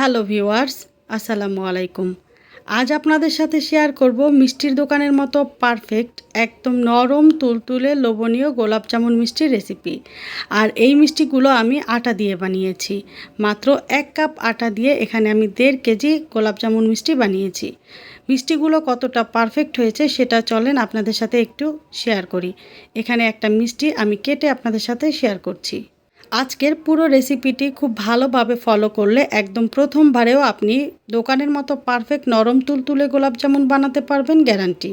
Hello viewers, আসসালামু আলাইকুম। আজ আপনাদের সাথে শেয়ার করব মিষ্টির দোকানের মতো পারফেক্ট, একদম নরম, তুলতুলে, লোভনীয় গোলাপ জামুন মিষ্টির রেসিপি। আর এই মিষ্টিগুলো আমি আটা দিয়ে বানিয়েছি। মাত্র এক কাপ আটা দিয়ে এখানে আমি দেড় কেজি গোলাপ জামুন মিষ্টি বানিয়েছি। মিষ্টিগুলো কতটা পারফেক্ট হয়েছে সেটা চলেন আপনাদের সাথে একটু শেয়ার করি। এখানে একটা মিষ্টি আমি কেটে আপনাদের সাথে শেয়ার করছি। আজকের পুরো রেসিপিটি খুব ভালোভাবে ফলো করলে একদম প্রথমবারেও আপনি দোকানের মতো পারফেক্ট নরম তুলতুলে গোলাপ জামুন বানাতে পারবেন গ্যারান্টি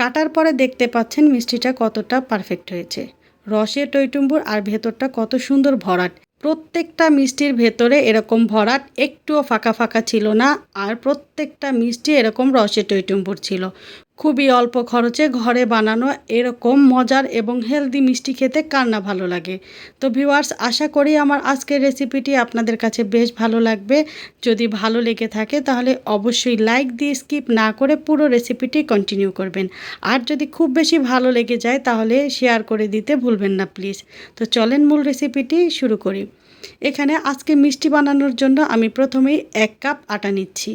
কাটার পরে দেখতে পাচ্ছেন মিষ্টিটা কতটা পারফেক্ট হয়েছে। রসে টইটুম্বুর আর ভেতরটা কত সুন্দর ভরাট। প্রত্যেকটা মিষ্টির ভেতরে এরকম ভরাট একটুও ফাঁকা ফাঁকা ছিল না, আর প্রত্যেকটা মিষ্টি এরকম রসে টইটুম্বুর ছিল। খুবই অল্প খরচে ঘরে বানানো এরকম মজার এবং হেলদি মিষ্টি খেতে কার না ভালো লাগে। তো ভিউয়ার্স, আশা করি আমার আজকের রেসিপিটি আপনাদের কাছে বেশ ভালো লাগবে। যদি ভালো লেগে থাকে তাহলে অবশ্যই লাইক দিয়ে স্কিপ না করে পুরো রেসিপিটি কন্টিনিউ করবেন। আর যদি খুব বেশি ভালো লেগে যায় তাহলে শেয়ার করে দিতে ভুলবেন না প্লিজ। তো চলেন মূল রেসিপিটি শুরু করি। এখানে আজকে মিষ্টি বানানোর জন্য আমি প্রথমেই এক কাপ আটা নিচ্ছি।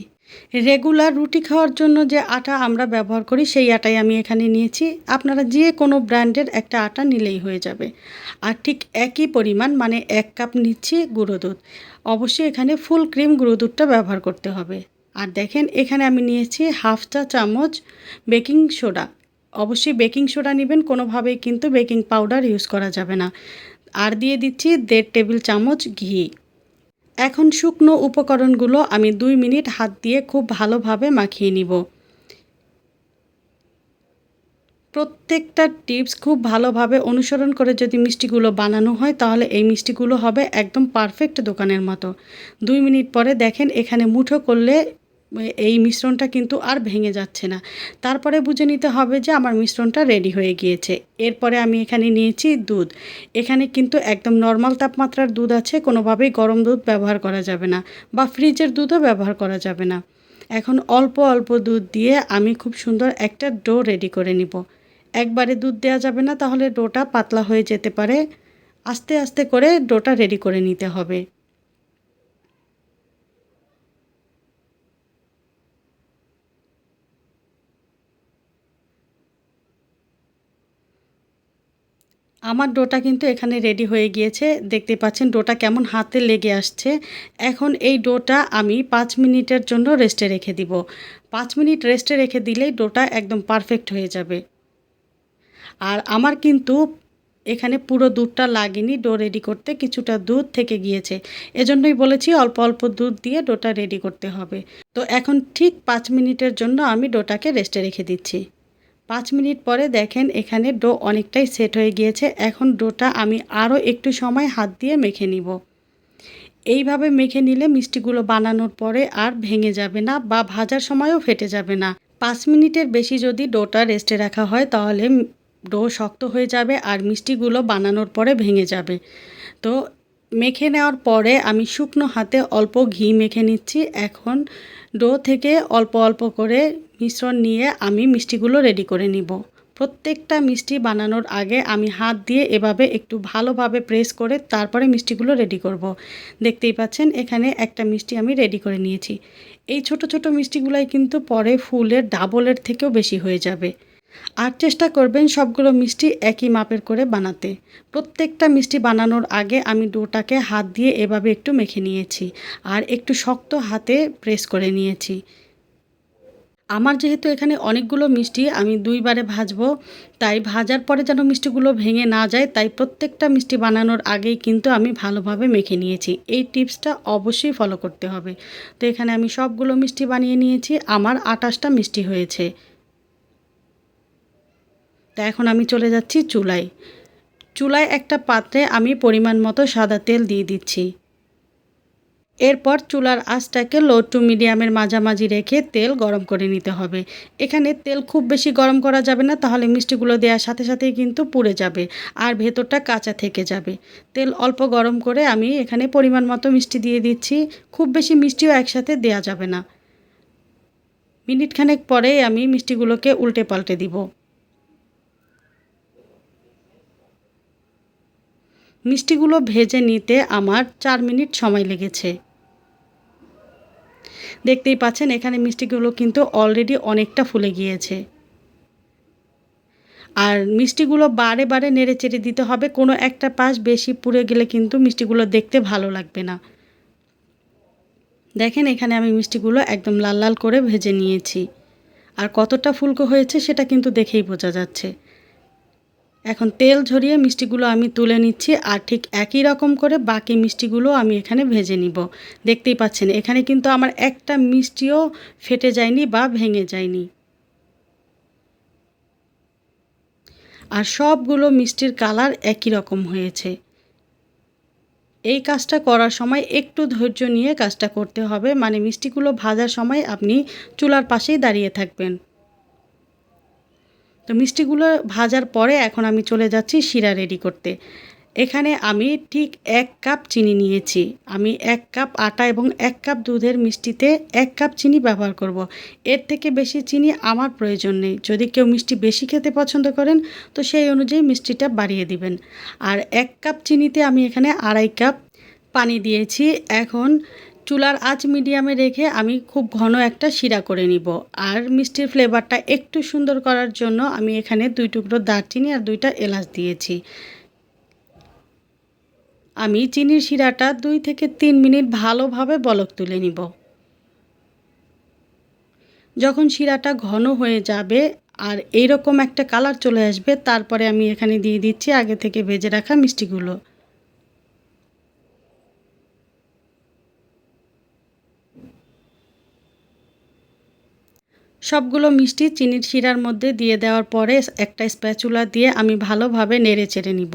রেগুলার রুটি খাওয়ার জন্য যে আটা আমরা ব্যবহার করি, সেই আটাই আমি এখানে নিয়েছি। আপনারা যে কোনো ব্র্যান্ডের একটা আটা নিলেই হয়ে যাবে। আর ঠিক একই পরিমাণ মানে এক কাপ নিচ্ছি গুঁড়ো দুধ। অবশ্যই এখানে ফুল ক্রিম গুঁড়ো দুধটা ব্যবহার করতে হবে। আর দেখেন, এখানে আমি নিয়েছি হাফ চা চামচ বেকিং সোডা। অবশ্যই বেকিং সোডা নেবেন, কোনোভাবেই কিন্তু বেকিং পাউডার ইউজ করা যাবে না। আর দিয়ে দিচ্ছি দেড় টেবিল চামচ ঘি। এখন শুকনো উপকরণগুলো আমি দুই মিনিট হাত দিয়ে খুব ভালোভাবে মাখিয়ে নিব। প্রত্যেকটা টিপস খুব ভালোভাবে অনুসরণ করে যদি মিষ্টিগুলো বানানো হয়, তাহলে এই মিষ্টিগুলো হবে একদম পারফেক্ট দোকানের মতো। দুই মিনিট পরে দেখেন এখানে মুঠো করলে এই মিশ্রণটা কিন্তু আর ভেঙে যাচ্ছে না। তারপরে বুঝে নিতে হবে যে আমার মিশ্রণটা রেডি হয়ে গিয়েছে। এরপরে আমি এখানে নিয়েছি দুধ। এখানে কিন্তু একদম নর্মাল তাপমাত্রার দুধ আছে, কোনোভাবেই গরম দুধ ব্যবহার করা যাবে না বা ফ্রিজের দুধও ব্যবহার করা যাবে না। এখন অল্প অল্প দুধ দিয়ে আমি খুব সুন্দর একটা ডো রেডি করে নিব। একবারে দুধ দেওয়া যাবে না, তাহলে ডোটা পাতলা হয়ে যেতে পারে। আস্তে আস্তে করে ডোটা রেডি করে নিতে হবে। আমার ডোটা কিন্তু এখানে রেডি হয়ে গিয়েছে। দেখতে পাচ্ছেন, ডোটা কেমন হাতে লেগে আসছে। এখন এই ডোটা আমি পাঁচ মিনিটের জন্য রেস্টে রেখে দিব। পাঁচ মিনিট রেস্টে রেখে দিলেই ডোটা একদম পারফেক্ট হয়ে যাবে। আর আমার কিন্তু এখানে পুরো দুধটা লাগেনি, ডো রেডি করতে কিছুটা দুধ থেকে গিয়েছে। এজন্যই বলেছি অল্প অল্প দুধ দিয়ে ডোটা রেডি করতে হবে। তো এখন ঠিক পাঁচ মিনিটের জন্য আমি ডোটাকে রেস্টে রেখে দিচ্ছি। পাঁচ মিনিট পরে দেখেন এখানে ডো অনেকটাই সেট হয়ে গিয়েছে। এখন ডোটা আমি আরও একটু সময় হাত দিয়ে মেখে নিব। এইভাবে মেখে নিলে মিষ্টিগুলো বানানোর পরে আর ভেঙে যাবে না বা ভাজার সময়ও ফেটে যাবে না। পাঁচ মিনিটের বেশি যদি ডোটা রেস্টে রাখা হয় তাহলে ডো শক্ত হয়ে যাবে আর মিষ্টিগুলো বানানোর পরে ভেঙে যাবে। তো মেখে নেওয়ার পরে আমি শুকনো হাতে অল্প ঘি মেখে নিচ্ছি। এখন ডো থেকে অল্প অল্প করে মিশ্রণ নিয়ে আমি মিষ্টিগুলো রেডি করে নিব। প্রত্যেকটা মিষ্টি বানানোর আগে আমি হাত দিয়ে এভাবে একটু ভালোভাবে প্রেস করে তারপরে মিষ্টিগুলো রেডি করব। দেখতেই পাচ্ছেন, এখানে একটা মিষ্টি আমি রেডি করে নিয়েছি। এই ছোট ছোট মিষ্টিগুলাই কিন্তু পরে ফুলের ডাবলের থেকেও বেশি হয়ে যাবে। আর চেষ্টা করবেন সবগুলো মিষ্টি একই মাপের করে বানাতে। প্রত্যেকটা মিষ্টি বানানোর আগে আমি ডোটাকে হাত দিয়ে এভাবে একটু মেখে নিয়েছি আর একটু শক্ত হাতে প্রেস করে নিয়েছি। আমার যেহেতু এখানে অনেকগুলো মিষ্টি আমি দুইবারে ভাজবো, তাই ভাজার পরে যেন মিষ্টিগুলো ভেঙে না যায়, তাই প্রত্যেকটা মিষ্টি বানানোর আগেই কিন্তু আমি ভালোভাবে মেখে নিয়েছি। এই টিপসটা অবশ্যই ফলো করতে হবে। তো এখানে আমি সবগুলো মিষ্টি বানিয়ে নিয়েছি, আমার আটাশটা মিষ্টি হয়েছে। তা এখন আমি চলে যাচ্ছি চুলায়। চুলায় একটা পাত্রে আমি পরিমাণ মতো সাদা তেল দিয়ে দিচ্ছি। এরপর চুলার আঁচটাকে লো টু মিডিয়ামের মাঝামাঝি রেখে তেল গরম করে নিতে হবে। এখানে তেল খুব বেশি গরম করা যাবে না, তাহলে মিষ্টিগুলো দেওয়ার সাথে সাথেই কিন্তু পুড়ে যাবে আর ভেতরটা কাঁচা থেকে যাবে। তেল অল্প গরম করে আমি এখানে পরিমাণ মতো মিষ্টি দিয়ে দিচ্ছি, খুব বেশি মিষ্টিও একসাথে দেওয়া যাবে না। মিনিট খানেক পরে আমি মিষ্টিগুলোকে উল্টে পাল্টে দিব। মিষ্টিগুলো ভেজে নিতে আমার চার মিনিট সময় লেগেছে। দেখতেই পাচ্ছেন, এখানে মিষ্টিগুলো কিন্তু অলরেডি অনেকটা ফুলে গিয়েছে। আর মিষ্টিগুলো বারে বারে নেড়ে চেড়ে দিতে হবে, কোনো একটা পাশ বেশি পুড়ে গেলে কিন্তু মিষ্টিগুলো দেখতে ভালো লাগবে না। দেখেন, এখানে আমি মিষ্টিগুলো একদম লাল লাল করে ভেজে নিয়েছি। আর কতটা ফুলকো হয়েছে সেটা কিন্তু দেখেই বোঝা যাচ্ছে। এখন তেল ঝরিয়ে মিষ্টিগুলো আমি তুলে নিচ্ছি আর ঠিক একই রকম করে বাকি মিষ্টিগুলো আমি এখানে ভেজে নিব। দেখতেই পাচ্ছেন, এখানে কিন্তু আমার একটা মিষ্টিও ফেটে যায়নি বা ভেঙে যায়নি। আর সবগুলো মিষ্টির কালার একই রকম হয়েছে। এই কাজটা করার সময় একটু ধৈর্য নিয়ে কাজটা করতে হবে মানে মিষ্টিগুলো ভাজার সময় আপনি চুলার পাশেই দাঁড়িয়ে থাকবেন। তো মিষ্টিগুলো ভাজার পরে এখন আমি চলে যাচ্ছি শিরা রেডি করতে। এখানে আমি ঠিক এক কাপ চিনি নিয়েছি। আমি এক কাপ আটা এবং এক কাপ দুধের মিষ্টিতে এক কাপ চিনি ব্যবহার করব। এর থেকে বেশি চিনি আমার প্রয়োজন নেই। যদি কেউ মিষ্টি বেশি খেতে পছন্দ করেন, তো সেই অনুযায়ী মিষ্টিটা বাড়িয়ে দিবেন। আর এক কাপ চিনিতে আমি এখানে আড়াই কাপ পানি দিয়েছি। এখন চুলার আঁচ মিডিয়ামে রেখে আমি খুব ঘন একটা শিরা করে নিব। আর মিষ্টির ফ্লেভারটা একটু সুন্দর করার জন্য আমি এখানে দুই টুকরো দারচিনি আর দুইটা এলাচ দিয়েছি। আমি চিনির শিরাটা দুই থেকে তিন মিনিট ভালোভাবে বলক তুলে নিব। যখন শিরাটা ঘন হয়ে যাবে আর এইরকম একটা কালার চলে আসবে, তারপরে আমি এখানে দিয়ে দিচ্ছি আগে থেকে ভেজে রাখা মিষ্টিগুলো। সবগুলো মিষ্টি চিনির শিরার মধ্যে দিয়ে দেওয়ার পরে একটা স্প্যাচুলা দিয়ে আমি ভালোভাবে নেড়ে চেড়ে নিব।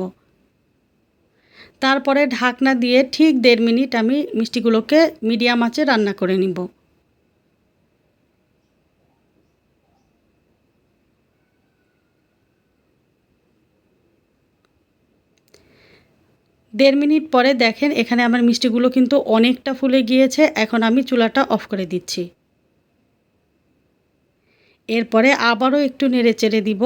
তারপরে ঢাকনা দিয়ে ঠিক দেড় মিনিট আমি মিষ্টিগুলোকে মিডিয়াম আঁচে রান্না করে নিব। দেড় মিনিট পরে দেখেন এখানে আমার মিষ্টিগুলো কিন্তু অনেকটা ফুলে গিয়েছে, এখন আমি চুলাটা অফ করে দিচ্ছি। এরপরে আবারও একটু নেড়ে চেড়ে দিব।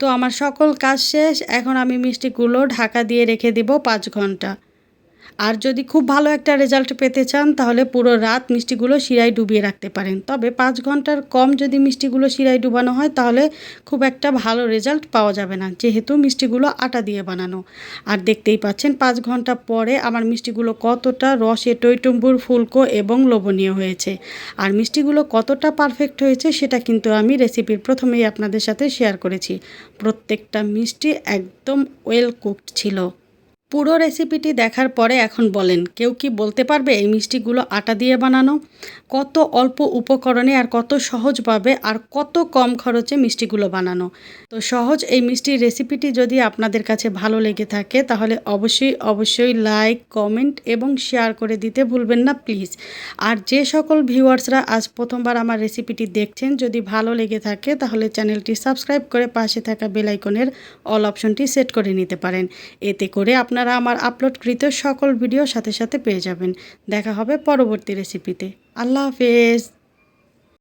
তো আমার সকল কাজ শেষ। এখন আমি মিষ্টিগুলো ঢাকা দিয়ে রেখে দেব পাঁচ ঘণ্টা। আর যদি খুব ভালো একটা রেজাল্ট পেতে চান, তাহলে পুরো রাত মিষ্টিগুলো শিরায় ডুবিয়ে রাখতে পারেন। তবে পাঁচ ঘণ্টার কম যদি মিষ্টিগুলো শিরায় ডুবানো হয়, তাহলে খুব একটা ভালো রেজাল্ট পাওয়া যাবে না, যেহেতু মিষ্টিগুলো আটা দিয়ে বানানো। আর দেখতেই পাচ্ছেন, পাঁচ ঘণ্টা পরে আমার মিষ্টিগুলো কতটা রসে টইটুম্বুর ফুলকো এবং লোভনীয় হয়েছে। আর মিষ্টিগুলো কতটা পারফেক্ট হয়েছে, সেটা কিন্তু আমি রেসিপির প্রথমেই আপনাদের সাথে শেয়ার করেছি। প্রত্যেকটা মিষ্টি একদম ওয়েল কুকড ছিল। পুরো রেসিপিটি দেখার পরে এখন বলেন, কেউ কি বলতে পারবে এই মিষ্টিগুলো আটা দিয়ে বানানো? কত অল্প উপকরণে আর কত সহজভাবে আর কত কম খরচে মিষ্টিগুলো বানানো? তো সহজ এই মিষ্টির রেসিপিটি যদি আপনাদের কাছে ভালো লেগে থাকে, তাহলে অবশ্যই অবশ্যই লাইক কমেন্ট এবং শেয়ার করে দিতে ভুলবেন না প্লিজ আর যে সকল ভিউয়ার্সরা আজ প্রথমবার আমার রেসিপিটি দেখছেন, যদি ভালো লেগে থাকে, তাহলে চ্যানেলটি সাবস্ক্রাইব করে পাশে থাকা বেলাইকনের অল অপশনটি সেট করে নিতে পারেন। এতে করে আপনারা আমার আপলোডকৃত সকল ভিডিও সাথে সাথে পেয়ে যাবেন। দেখা হবে পরবর্তী রেসিপিতে আল্লাহ হাফেজ।